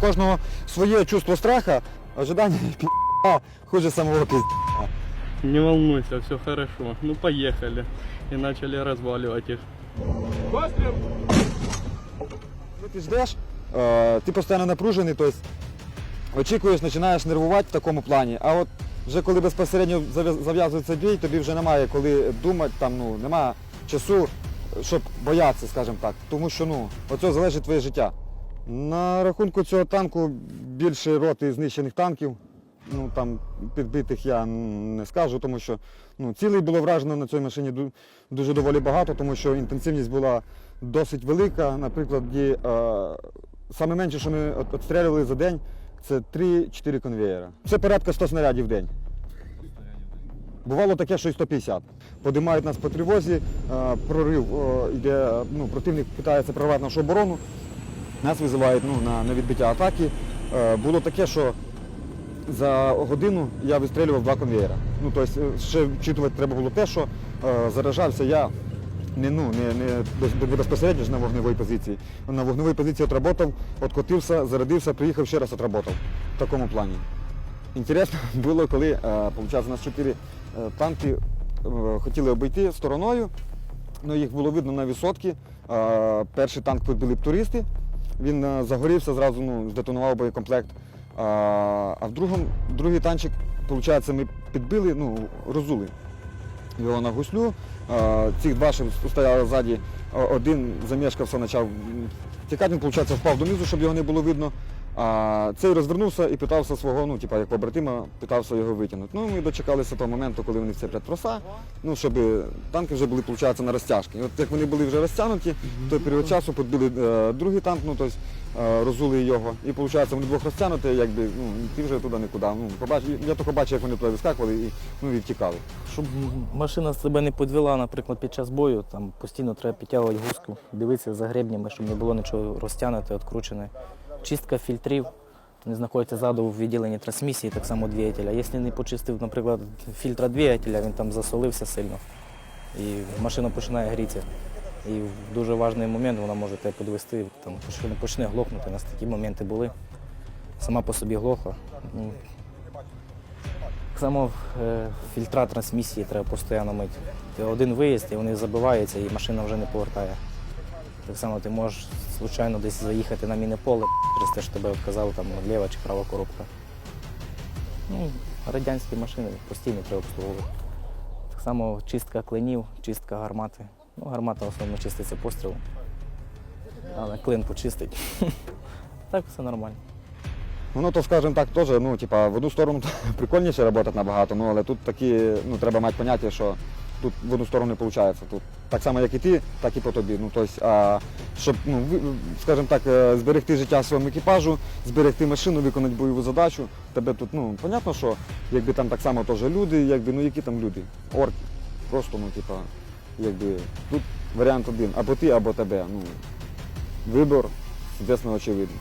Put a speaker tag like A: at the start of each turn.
A: кожного своє чувство страха, ожидання пі***а, хуже самого пізд.
B: Не волнуйся, все хорошо. Ну поехали. И начали разваливать их.
A: Коли ти ждеш, е, ти постійно напружений, тобто очікуєш, починаєш нервувати в такому плані. А от вже коли безпосередньо зав'яз- зав'язується бій, тобі вже немає коли думати, там, ну, немає часу, щоб боятися, скажімо так. Тому що ну, від цього залежить твоє життя. На рахунку цього танку більше роти знищених танків. Ну там підбитих я не скажу, тому що ну, цілей було вражено на цій машині дуже доволі багато, тому що інтенсивність була досить велика. Наприклад, є, е, саме менше, що ми отстрілювали за день, це 3-4 конвеєра. Це порядка 100 снарядів в день. Бувало таке, що й 150. Подимають нас по тривозі, е, прорив е, йде, ну, противник намагається прорвати нашу оборону, нас визивають ну, на, на відбиття атаки. Е, Було таке, що за годину я вистрілював два конвеєра. Ну, тобто, е, ще вчитувати треба було те, що е, заражався я не, ну, не, не безпосередньо ж на вогневій позиції. На вогневій позиції отработав, откотився, зарядився, приїхав ще раз отработав. В такому плані. Інтересно було, коли, е, виходить, у нас чотири е, танки е, хотіли обійти стороною, ну, їх було видно на висотці. Е, Перший танк підбили туристи, він е, загорівся, зразу ну, здетонував боєкомплект. А, а в другому, другий танчик, виходить, ми підбили, ну, розули його на гуслю. А, Цих два, ще стояли ззаді, один замішкався, почав тікати, він, виходить, впав донизу, щоб його не було видно. А цей розвернувся і питався свого, ну, типа, як побратима, питався його витягнути. Ну, ми дочекалися того моменту, коли вони вцеплять троса, ну, щоб танки вже були, виходить, на розтяжки. І от як вони були вже розтягнуті, в той період часу підбили е, другий танк, ну, тобто, е, розули його. І виходить, вони двох розтягнуті, якби, ну, ти вже туди нікуди. Ну, побач, я тільки бачив, як вони туди вискакували і, ну, і втікали.
C: Щоб машина себе не підвела, наприклад, під час бою, там постійно треба підтягувати гуску, дивитися за гребнями, щоб не було нічого розтягнуте, відкручене. Чистка фільтрів, вони знаходяться ззаду в відділенні трансмісії, так само двигателя. Якщо не почистив, наприклад, фільтра двигателя, він там засолився сильно. І машина починає грітися. І в дуже важливий момент вона може тебе підвести, там почне глохнути. У нас такі моменти були. Сама по собі глохла. Ну, так само е, фільтра трансмісії треба постійно мити. Один виїзд, і вони забиваються, і машина вже не повертає. Так само ти можеш случайно десь заїхати на мінне поле через те, що тебе відказали там ліва чи права коробка. Ну, радянські машини постійно треба обслуговувати. Так само чистка клинів, чистка гармати. Ну, гармата в основному чиститься пострілом. Але клин почистить. Так все нормально.
A: Ну, то, скажімо так, теж, ну, типа, в одну сторону прикольніше працювати набагато, ну, але тут такі, ну, треба мати поняття, що тут в одну сторону виходить. Тут так само, як і ти, так і по тобі. Ну, тобто, а, щоб, ну, скажімо так, е, зберегти життя своєму екіпажу, зберегти машину, виконати бойову задачу, тебе тут, ну, понятно, що якби там так само теж люди, якби, ну, які там люди? Орки. Просто, ну, типа, якби, тут варіант один, або ти, або тебе. Ну, вибір, звісно, очевидний.